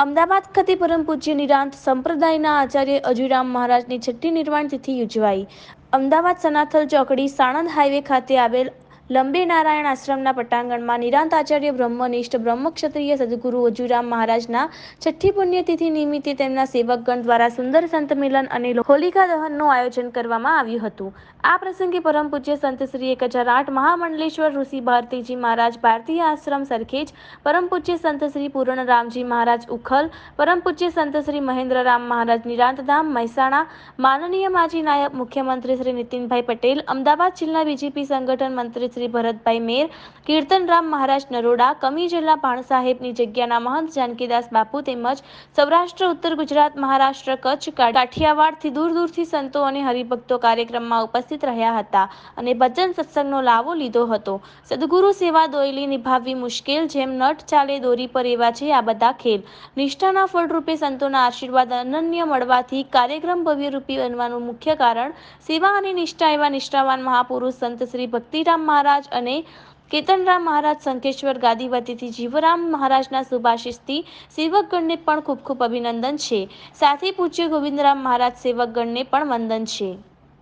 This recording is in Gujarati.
અમદાવાદ ખાતે પરમ પૂજ્ય નિરાંત સંપ્રદાયના આચાર્ય અજુરામ મહારાજની છઠ્ઠી નિર્વાણ તિથિ યોજવાઈ અમદાવાદ સનાથલ ચોકડી સાણંદ હાઈવે ખાતે આવેલ લંબે નારાયણ આશ્રમના પટાંગણમાં નિરાંત આચાર્ય બ્રહ્મનિષ્ઠ બ્રહ્મક્ષત્રિય સદગુરુ અજુરામ મહારાજના છઠ્ઠી પુણ્યતિથિ નિમિત્તે તેમના સેવકગણ દ્વારા સુંદર સંત મિલન અને હોલિકા દહનનું આયોજન કરવામાં આવ્યું હતું. આ પ્રસંગે પરમ પૂજ્ય સંત શ્રી એક હજાર આઠ મહામંડલેશ્વર ઋષિ ભારતીજી મહારાજ ભારતીય આશ્રમ સરખેજ, પરમ પૂજ્ય સંત શ્રી પૂર્ણ રામજી મહારાજ ઉખલ, પરમ પૂજ્ય સંત શ્રી મહેન્દ્રરામ મહારાજ નિરાંતધામ મહેસાણા, માનનીય માજી નાયબ મુખ્યમંત્રી શ્રી નીતિનભાઈ પટેલ, અમદાવાદ જિલ્લા બીજેપી સંગઠન મંત્રી શ્રી ભરતભાઈ મેર કીર્તનરામ મહારાજ નરોડા, કમી ભાણ સાહેબની જગ્યાના મહંત જાનકીદાસ બાપુ તેમજ સૌરાષ્ટ્ર, ઉત્તર ગુજરાત, મહારાષ્ટ્ર, કચ્છ કાઠિયાવાડથી દૂર દૂરથી સંતો અને હરિભક્તો કાર્યક્રમમાં ઉપસ્થિત રહ્યા હતા અને ભજન સત્સંગનો લાવો લીધો હતો. સદગુરુ સેવા દોયલી નિભાવવી મુશ્કેલ, જેમ નટ ચાલે દોરી પર એવા છે આ બધા ખેલ. નિષ્ઠાના ફળરૂપે સંતોના આશીર્વાદ અનન્ય મળવાથી કાર્યક્રમ ભવ્યરૂપી બનવાનું મુખ્ય કારણ સેવા અને નિષ્ઠા એવા નિષ્ઠાવાન મહાપુરુષ સંત શ્રી ભક્તિરામ મહારાજ અને કેતનરામ મહારાજ શંખેશ્વર ગાદીવતીથી જીવરામ મહારાજના સુભાશિષથી સેવકગણને પણ ખૂબ ખૂબ અભિનંદન છે. સાથે પૂજ્ય ગોવિંદરામ મહારાજ સેવકગણને પણ વંદન છે.